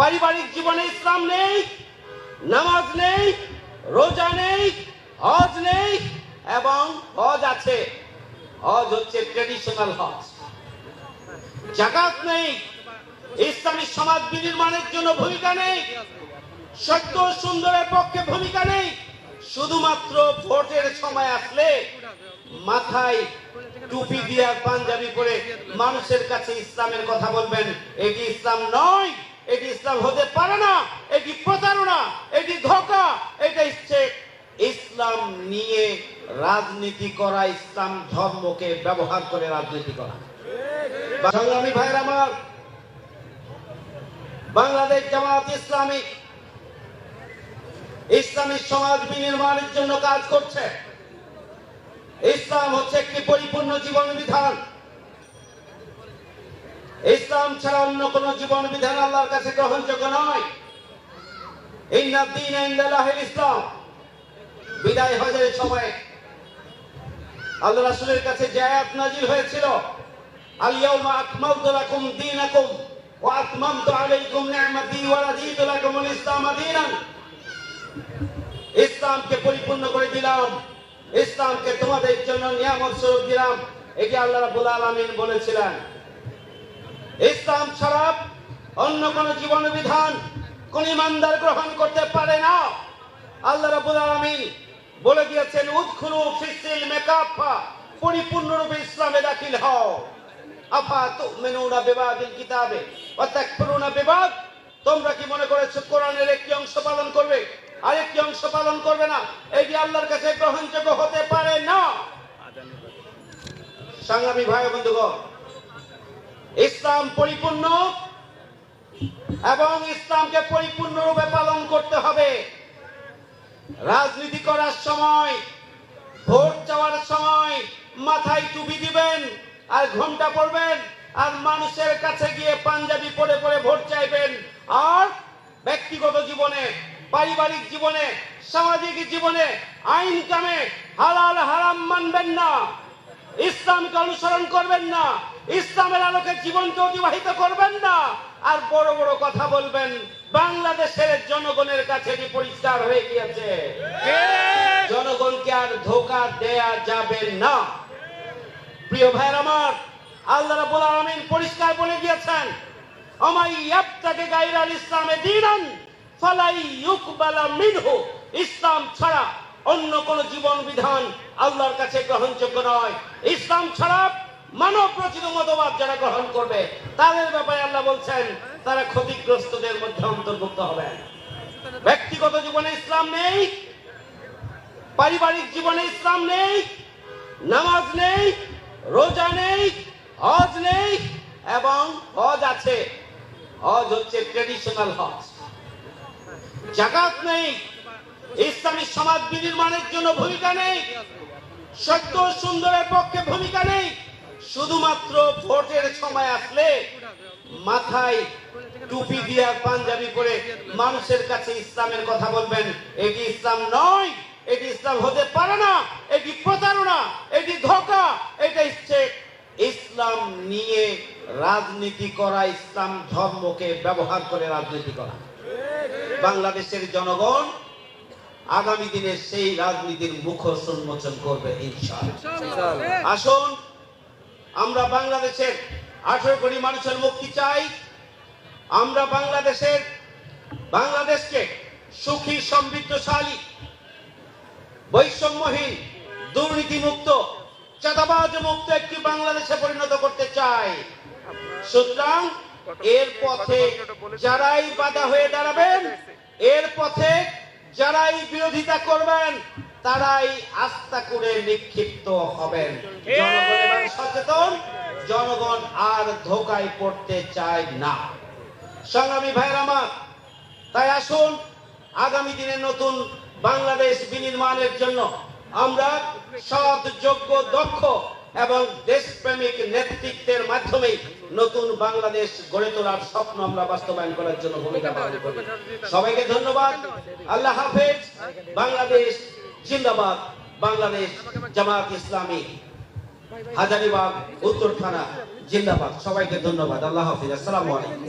পারিবারিক জীবনে ইসলাম নেই, নামাজ নেই, রোজা নেই, হজ নেই এবং হজ আছে। হজ হচ্ছে ট্রেডিশনাল হজ। জাকাত নেই, ইসলামী সমাজ বিনির্মাণের জন্য ভূমিকা নেই, সত্য সুন্দরের পক্ষে ভূমিকা নেই, শুধুমাত্র ভোটের সময় আসলে মাথায় টুপি দিয়ে পাঞ্জাবি পরে মানুষের কাছে ইসলামের কথা বলবেন, এটি ইসলাম নয়। এটি ইসলাম হতে পারে না, এটি প্রতারণা, এটি ধোকা, এটা হচ্ছে ইসলাম নিয়ে রাজনীতি করা, ইসলাম ধর্মকে ব্যবহার করে রাজনীতি করা। সংগ্রামী ভাইয়ের আমার, বাংলাদেশ জামাত ইসলামী ইসলামী সমাজ বিনির্মাণের জন্য কাজ করছে। ইসলাম হচ্ছে একটি পরিপূর্ণ জীবন বিধান। ইসলাম ছাড়া অন্য কোন জীবন বিধান আল্লাহর কাছে গ্রহণযোগ্য নয়। ইসলাম। বিদায় হজের সময় আল্লাহ রাসূলের কাছে নাজিল হয়েছিল ইসলামকে পরিপূর্ণ করে দিলাম। ইসলামকে তোমাদের জন্য নিয়ামত স্বরূপ দিলাম। এটি আল্লাহ বলেছিলেন। ইসলাম ছাড়া অন্য কোন জীবন বিধান কোন ইমানদার গ্রহণ করতে পারে না। আল্লাহ রাব্বুল আলামিন বলে দিয়েছেন উদখুলু ফিসিল মেকাফা পরিপূর্ণরূপে ইসলামে দাখিল হও। আফা তুমিনুনা বিবাদিল কিতাবে ওয়া তাকফুরুনা বিবাদ। তোমরা কি মনে করেছ কোরআনের একটি অংশ পালন করবে? আরেকটি অংশ পালন করবে না এটি আল্লাহর কাছে গ্রহণযোগ্য হতে পারে না। সংগ্রামী ভাই বন্ধুগণ ইসলাম পরিপূর্ণ এবং ইসলামকে পরিপূর্ণরূপে পালন করতে হবে। রাজনীতি করার সময়, ভোট চাওয়ার সময় মাথায় টুপি দিবেন আর ঘণ্টা পড়বেন আর মানুষের কাছে গিয়ে পাঞ্জাবি পরে পরে ভোট চাইবেন। আর ব্যক্তিগত জীবনে, পারিবারিক জীবনে, সামাজিক জীবনে আইন কামে হালাল হারাম মানবেন না। ইসলামকে অনুসরণ করবেন না। ইসলামের আলোকে জীবনকে অতিবাহিত করবেন না। আর বড় বড় কথা বলবেন, বাংলাদেশের জনগণের কাছে এটি পরিষ্কার হয়ে গিয়েছে? জনগণকে আর ধোকা দেয়া যাবে না। প্রিয় ভাইয়ের আমার, আল্লাহ রাব্বুল আলামিন পরিষ্কার বলে দিয়েছেন আমাই ইয়াবতাকে গায়রাল ইসলামে দীনান, ফালাই ইউকবালা মিনহু। ইসলাম ছাড়া অন্য কোন জীবন বিধান আল্লাহর কাছে গ্রহণযোগ্য নয়। ইসলাম ছাড়া মানব রচিত মতবাদ যারা গ্রহণ করবে, তাদের ব্যাপারে আল্লাহ বলছেন, তারা ক্ষতিগ্রস্তদের মধ্যে অন্তর্ভুক্ত হবে। ব্যক্তিগত জীবনে ইসলাম নেই, পারিবারিক জীবনে ইসলাম নেই, নামাজ নেই, রোজা নেই, হজ নেই, এবং হজ আছে। হজ হচ্ছে ট্রেডিশনাল হজ। জাকাত নেই, ইসলামী সমাজ বিনির্মাণের জন্য ভূমিকা নেই, সত্য সুন্দরের পক্ষে ভূমিকা নেই। শুধুমাত্র ভোটের সময় আসলে মাথায় টুপি দিয়ে পাঞ্জাবি পরে মানুষের কাছে ইসলামের কথা বলবেন। এটি ইসলাম নয় এটি ইসলাম হতে পারে না এটি প্রতারণা এটি ধোকা এটা হচ্ছে ইসলাম নিয়ে রাজনীতি করা ইসলাম ধর্মকে ব্যবহার করে রাজনীতি করা। বাংলাদেশের জনগণ আগামী দিনে সেই রাজনীতির মুখ উন্মোচন করবে ইনশাআল্লাহ। আসুন আমরা বাংলাদেশের আঠারো কোটি মানুষের মুক্তি চাই। আমরা বাংলাদেশের, বাংলাদেশকে সুখী, সমৃদ্ধশালী, বৈষম্যহীন, দুর্নীতিমুক্ত চাঁদাবাজ মুক্ত একটি বাংলাদেশে পরিণত করতে চাই। সুতরাং এর পথে যারাই বাধা হয়ে দাঁড়াবেন, এর পথে যারাই বিরোধিতা করবেন তারাই আস্থা করে নিক্ষিপ্ত হবেন। জনগণ সচেতন জনগণ আর ধোকায় পড়তে চায় না। সংগ্রামী ভাইয়ের আমার তাই আসুন আগামী দিনে নতুন বাংলাদেশ বিনির্মাণের জন্য আমরা সৎ যোগ্য দক্ষ এবং দেশপ্রেমিক নেতৃত্বের মাধ্যমে নতুন বাংলাদেশ গড়ে তোলার স্বপ্ন আমরা বাস্তবায়ন করার জন্য ভূমিকা পালন করি সবাইকে ধন্যবাদ। আল্লাহ হাফেজ। বাংলাদেশ জিন্দাবাদ বাংলাদেশ জামাত ইসলামী। হাজারিবাগ উত্তর থানা জিন্দাবাদ। সবাইকে ধন্যবাদ। আল্লাহ হাফিজ। আসসালামু আলাইকুম।